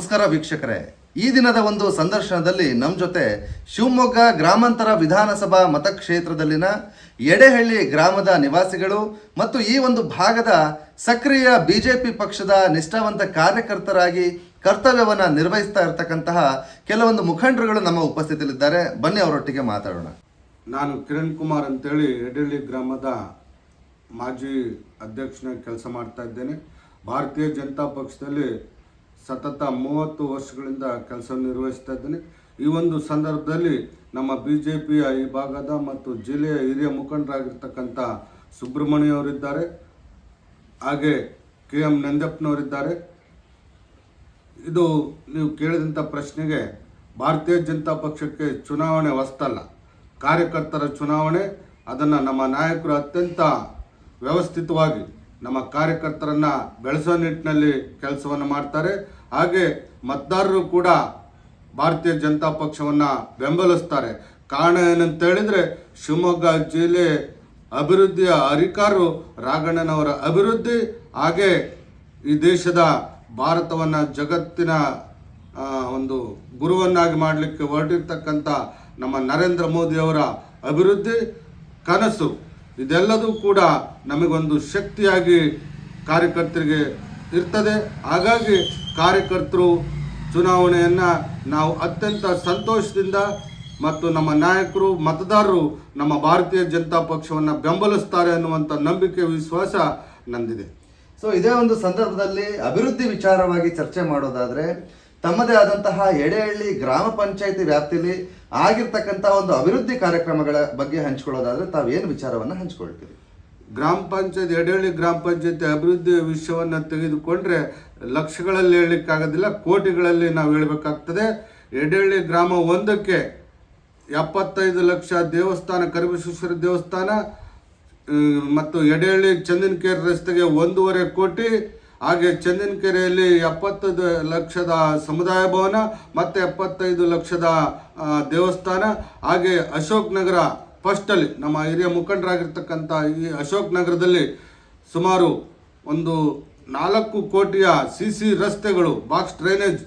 ನಮಸ್ಕಾರ ವೀಕ್ಷಕರೇ. ಈ ದಿನದ ಒಂದು ಸಂದರ್ಶನದಲ್ಲಿ ನಮ್ಮ ಜೊತೆ ಶಿವಮೊಗ್ಗ ಗ್ರಾಮಾಂತರ ವಿಧಾನಸಭಾ ಮತಕ್ಷೇತ್ರದಲ್ಲಿನ ಎಡೆಹಳ್ಳಿ ಗ್ರಾಮದ ನಿವಾಸಿಗಳು ಮತ್ತು ಈ ಒಂದು ಭಾಗದ ಸಕ್ರಿಯ ಬಿಜೆಪಿ ಪಕ್ಷದ ನಿಷ್ಠಾವಂತ ಕಾರ್ಯಕರ್ತರಾಗಿ ಕರ್ತವ್ಯವನ್ನು ನಿರ್ವಹಿಸ್ತಾ ಇರತಕ್ಕಂತಹ ಕೆಲವೊಂದು ಮುಖಂಡರುಗಳು ನಮ್ಮ ಉಪಸ್ಥಿತಿಯಲ್ಲಿದ್ದಾರೆ. ಬನ್ನಿ ಅವರೊಟ್ಟಿಗೆ ಮಾತಾಡೋಣ. ನಾನು ಕಿರಣ್ ಕುಮಾರ್ ಅಂತೇಳಿ ಎಡೆಹಳ್ಳಿ ಗ್ರಾಮದ ಮಾಜಿ ಅಧ್ಯಕ್ಷನಾಗಿ ಕೆಲಸ ಮಾಡ್ತಾ ಇದ್ದೇನೆ. ಭಾರತೀಯ ಜನತಾ ಪಕ್ಷದಲ್ಲಿ ಸತತ ಮೂವತ್ತು ವರ್ಷಗಳಿಂದ ಕೆಲಸ ನಿರ್ವಹಿಸ್ತಾ ಇದ್ದೇನೆ. ಈ ಒಂದು ಸಂದರ್ಭದಲ್ಲಿ ನಮ್ಮ ಬಿ ಜೆ ಪಿಯ ಈ ಭಾಗದ ಮತ್ತು ಜಿಲ್ಲೆಯ ಹಿರಿಯ ಮುಖಂಡರಾಗಿರ್ತಕ್ಕಂಥ ಸುಬ್ರಹ್ಮಣ್ಯ ಅವರಿದ್ದಾರೆ ಹಾಗೆ ಕೆ ಎಂ ನಂದಪ್ಪನವರಿದ್ದಾರೆ ಇದು ನೀವು ಕೇಳಿದಂಥ ಪ್ರಶ್ನೆಗೆ ಭಾರತೀಯ ಜನತಾ ಪಕ್ಷಕ್ಕೆ ಚುನಾವಣೆ ಹೊಸ್ತಲ್ಲ. ಕಾರ್ಯಕರ್ತರ ಚುನಾವಣೆ, ಅದನ್ನು ನಮ್ಮ ನಾಯಕರು ಅತ್ಯಂತ ವ್ಯವಸ್ಥಿತವಾಗಿ ನಮ್ಮ ಕಾರ್ಯಕರ್ತರನ್ನ ಬೆಳೆಸೋ ನಿಟ್ಟಿನಲ್ಲಿ ಕೆಲಸವನ್ನು ಮಾಡ್ತಾರೆ. ಹಾಗೆ ಮತದಾರರು ಕೂಡ ಭಾರತೀಯ ಜನತಾ ಪಕ್ಷವನ್ನು ಬೆಂಬಲಿಸ್ತಾರೆ. ಕಾರಣ ಏನಂತ ಹೇಳಿದ್ರೆ, ಶಿವಮೊಗ್ಗ ಜಿಲ್ಲೆ ಅಭಿವೃದ್ಧಿಯ ಅಧಿಕಾರರು ರಾಘಣ್ಣನವರ ಅಭಿವೃದ್ಧಿ ಹಾಗೆ ಈ ದೇಶದ ಭಾರತವನ್ನು ಜಗತ್ತಿನ ಒಂದು ಗುರುವನ್ನಾಗಿ ಮಾಡಲಿಕ್ಕೆ ಹೊರಟಿರ್ತಕ್ಕಂಥ ನಮ್ಮ ನರೇಂದ್ರ ಮೋದಿಯವರ ಅಭಿವೃದ್ಧಿ ಕನಸು. ಇದೆಲ್ಲದೂ ಕೂಡ ನಮಗೊಂದು ಶಕ್ತಿಯಾಗಿ ಕಾರ್ಯಕರ್ತರಿಗೆ ಇರ್ತದೆ. ಹಾಗಾಗಿ ಕಾರ್ಯಕರ್ತರು ಚುನಾವಣೆಯನ್ನು ನಾವು ಅತ್ಯಂತ ಸಂತೋಷದಿಂದ ಮತ್ತು ನಮ್ಮ ನಾಯಕರು, ಮತದಾರರು ನಮ್ಮ ಭಾರತೀಯ ಜನತಾ ಪಕ್ಷವನ್ನು ಬೆಂಬಲಿಸ್ತಾರೆ ಅನ್ನುವಂಥ ನಂಬಿಕೆ, ವಿಶ್ವಾಸ ನಂದಿದೆ. ಸೊ ಇದೇ ಒಂದು ಸಂದರ್ಭದಲ್ಲಿ ಅಭಿವೃದ್ಧಿ ವಿಚಾರವಾಗಿ ಚರ್ಚೆ ಮಾಡೋದಾದರೆ, ತಮ್ಮದೇ ಆದಂತಹ ಎಡೆಹಳ್ಳಿ ಗ್ರಾಮ ಪಂಚಾಯಿತಿ ವ್ಯಾಪ್ತಿಯಲ್ಲಿ ಆಗಿರ್ತಕ್ಕಂಥ ಒಂದು ಅಭಿವೃದ್ಧಿ ಕಾರ್ಯಕ್ರಮಗಳ ಬಗ್ಗೆ ಹಂಚ್ಕೊಳ್ಳೋದಾದ್ರೆ ತಾವೇನು ವಿಚಾರವನ್ನು ಹಂಚ್ಕೊಳ್ತೀರಿ? ಗ್ರಾಮ ಪಂಚಾಯತ್, ಎಡಹಳ್ಳಿ ಗ್ರಾಮ ಪಂಚಾಯತಿ ಅಭಿವೃದ್ಧಿ ವಿಷಯವನ್ನು ತೆಗೆದುಕೊಂಡ್ರೆ ಲಕ್ಷಗಳಲ್ಲಿ ಹೇಳಲಿಕ್ಕಾಗೋದಿಲ್ಲ, ಕೋಟಿಗಳಲ್ಲಿ ನಾವು ಹೇಳಬೇಕಾಗ್ತದೆ. ಎಡಹಳ್ಳಿ ಗ್ರಾಮ ಒಂದಕ್ಕೆ ಎಪ್ಪತ್ತೈದು ಲಕ್ಷ ದೇವಸ್ಥಾನ, ಕರಿಬಸವೇಶ್ವರ ದೇವಸ್ಥಾನ ಮತ್ತು ಎಡೆಹಳ್ಳಿ ಚಂದನಕೆರೆ ರಸ್ತೆಗೆ ಒಂದೂವರೆ ಕೋಟಿ ಹಾಗೆ ಚಂದನಕೆರೆಯಲ್ಲಿ ಎಪ್ಪತ್ತೈದು ಲಕ್ಷದ ಸಮುದಾಯ ಭವನ ಮತ್ತು ಎಪ್ಪತ್ತೈದು ಲಕ್ಷದ ದೇವಸ್ಥಾನ. ಹಾಗೆ ಅಶೋಕ್ ನಗರ ಫಸ್ಟಲ್ಲಿ ನಮ್ಮ ಹಿರಿಯ ಮುಖಂಡರಾಗಿರ್ತಕ್ಕಂಥ ಈ ಅಶೋಕ್ ನಗರದಲ್ಲಿ ಸುಮಾರು ಒಂದು ನಾಲ್ಕು ಕೋಟಿಯ ಸಿ ಸಿ ರಸ್ತೆಗಳು ಬಾಕ್ಸ್ ಡ್ರೈನೇಜ್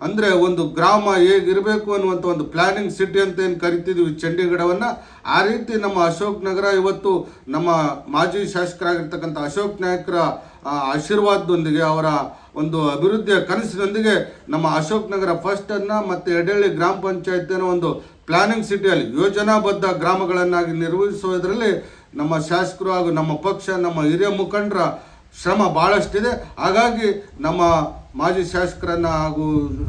ಅಂದರೆ ಒಂದು ಗ್ರಾಮ ಹೇಗಿರಬೇಕು ಅನ್ನುವಂಥ ಒಂದು ಪ್ಲಾನಿಂಗ್ ಸಿಟಿ ಅಂತ ಏನು ಕರಿತಿದ್ವಿ ಚಂಡೀಗಢವನ್ನು, ಆ ರೀತಿ ನಮ್ಮ ಅಶೋಕ್ ನಗರ ಇವತ್ತು ನಮ್ಮ ಮಾಜಿ ಶಾಸಕರಾಗಿರ್ತಕ್ಕಂಥ ಅಶೋಕ್ ನಾಯಕರ ಆಶೀರ್ವಾದದೊಂದಿಗೆ ಅವರ ಒಂದು ಅಭಿವೃದ್ಧಿಯ ಕನಸಿನೊಂದಿಗೆ ನಮ್ಮ ಅಶೋಕ್ ನಗರ ಫಸ್ಟನ್ನು ಮತ್ತು ಎಡಹಳ್ಳಿ ಗ್ರಾಮ ಪಂಚಾಯತಿನ ಒಂದು ಪ್ಲಾನಿಂಗ್ ಸಿಟಿಯಲ್ಲಿ ಯೋಜನಾಬದ್ಧ ಗ್ರಾಮಗಳನ್ನಾಗಿ ನಿರ್ವಹಿಸುವುದರಲ್ಲಿ ನಮ್ಮ ಶಾಸಕರು ಹಾಗೂ ನಮ್ಮ ಪಕ್ಷ, ನಮ್ಮ ಹಿರಿಯ ಮುಖಂಡರ ಶ್ರಮ ಭಾಳಷ್ಟಿದೆ ಹಾಗಾಗಿ ನಮ್ಮ ಮಾಜಿ ಶಾಸಕರನ್ನ ಹಾಗೂ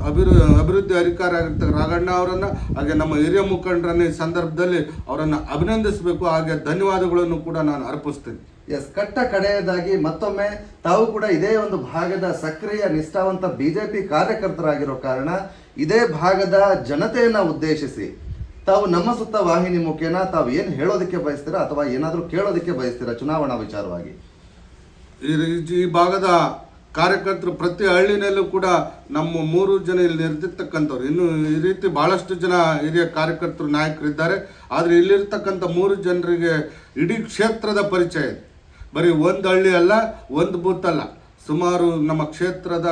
ಅಭಿವೃ ಅಭಿವೃದ್ಧಿ ಅಧಿಕಾರಿ ಆಗಿರ್ತಾರೆ ರಾಘಣ್ಣ ಅವರನ್ನು ಹಾಗೆ ನಮ್ಮ ಹಿರಿಯ ಮುಖಂಡರನ್ನ ಈ ಸಂದರ್ಭದಲ್ಲಿ ಅವರನ್ನು ಅಭಿನಂದಿಸಬೇಕು. ಹಾಗೆ ಧನ್ಯವಾದಗಳನ್ನು ಕೂಡ ನಾನು ಅರ್ಪಿಸ್ತೇನೆ. ಎಸ್ ಕಟ್ಟ ಕಡೆಯದಾಗಿ ಮತ್ತೊಮ್ಮೆ ತಾವು ಕೂಡ ಇದೇ ಒಂದು ಭಾಗದ ಸಕ್ರಿಯ ನಿಷ್ಠಾವಂತ ಬಿಜೆಪಿ ಕಾರ್ಯಕರ್ತರಾಗಿರೋ ಕಾರಣ ಇದೇ ಭಾಗದ ಜನತೆಯನ್ನು ಉದ್ದೇಶಿಸಿ ತಾವು ನಮ್ಮ ಸುತ್ತ ವಾಹಿನಿ ಮುಖೇನ ತಾವು ಏನು ಹೇಳೋದಕ್ಕೆ ಬಯಸ್ತೀರಾ ಅಥವಾ ಏನಾದರೂ ಕೇಳೋದಕ್ಕೆ ಬಯಸ್ತೀರಾ ಚುನಾವಣಾ ವಿಚಾರವಾಗಿ? ಈ ಭಾಗದ ಕಾರ್ಯಕರ್ತರು ಪ್ರತಿ ಹಳ್ಳಿನಲ್ಲೂ ಕೂಡ ನಮ್ಮ ಮೂರು ಜನ ಇಲ್ಲಿ ಇರ್ತಿರ್ತಕ್ಕಂಥವ್ರು. ಇನ್ನು ಈ ರೀತಿ ಭಾಳಷ್ಟು ಜನ ಹಿರಿಯ ಕಾರ್ಯಕರ್ತರು, ನಾಯಕರಿದ್ದಾರೆ. ಆದರೆ ಇಲ್ಲಿರ್ತಕ್ಕಂಥ ಮೂರು ಜನರಿಗೆ ಇಡೀ ಕ್ಷೇತ್ರದ ಪರಿಚಯ ಇದೆ. ಬರೀ ಒಂದು ಹಳ್ಳಿ ಅಲ್ಲ, ಒಂದು ಬೂತ್ ಅಲ್ಲ. ಸುಮಾರು ನಮ್ಮ ಕ್ಷೇತ್ರದ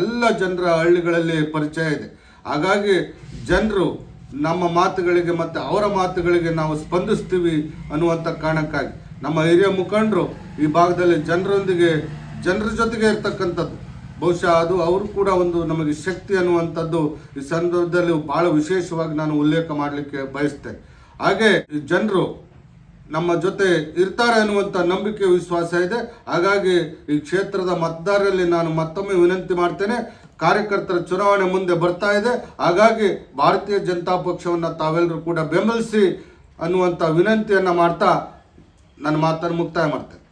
ಎಲ್ಲ ಜನರ ಹಳ್ಳಿಗಳಲ್ಲಿ ಪರಿಚಯ ಇದೆ. ಹಾಗಾಗಿ ಜನರು ನಮ್ಮ ಮಾತುಗಳಿಗೆ ಮತ್ತು ಅವರ ಮಾತುಗಳಿಗೆ ನಾವು ಸ್ಪಂದಿಸ್ತೀವಿ ಅನ್ನುವಂಥ ಕಾರಣಕ್ಕಾಗಿ ನಮ್ಮ ಹಿರಿಯ ಮುಖಂಡರು ಈ ಭಾಗದಲ್ಲಿ ಜನರೊಂದಿಗೆ ಜನರ ಜೊತೆಗೆ ಇರ್ತಕ್ಕಂಥದ್ದು. ಬಹುಶಃ ಅದು ಅವರು ಕೂಡ ಒಂದು ನಮಗೆ ಶಕ್ತಿ ಅನ್ನುವಂಥದ್ದು ಈ ಸಂದರ್ಭದಲ್ಲಿ ಭಾಳ ವಿಶೇಷವಾಗಿ ನಾನು ಉಲ್ಲೇಖ ಮಾಡಲಿಕ್ಕೆ ಬಯಸ್ತೆ ಹಾಗೆ ಜನರು ನಮ್ಮ ಜೊತೆ ಇರ್ತಾರೆ ಅನ್ನುವಂಥ ನಂಬಿಕೆ ವಿಶ್ವಾಸ ಇದೆ. ಹಾಗಾಗಿ ಈ ಕ್ಷೇತ್ರದ ಮತದಾರರಲ್ಲಿ ನಾನು ಮತ್ತೊಮ್ಮೆ ವಿನಂತಿ ಮಾಡ್ತೇನೆ, ಕಾರ್ಯಕರ್ತರ ಚುನಾವಣೆ ಮುಂದೆ ಬರ್ತಾ ಇದೆ. ಹಾಗಾಗಿ ಭಾರತೀಯ ಜನತಾ ಪಕ್ಷವನ್ನು ತಾವೆಲ್ಲರೂ ಕೂಡ ಬೆಂಬಲಿಸಿ ಅನ್ನುವಂಥ ವಿನಂತಿಯನ್ನು ಮಾಡ್ತಾ ನನ್ನ ಮಾತನ್ನು ಮುಕ್ತಾಯ ಮಾಡ್ತೇನೆ.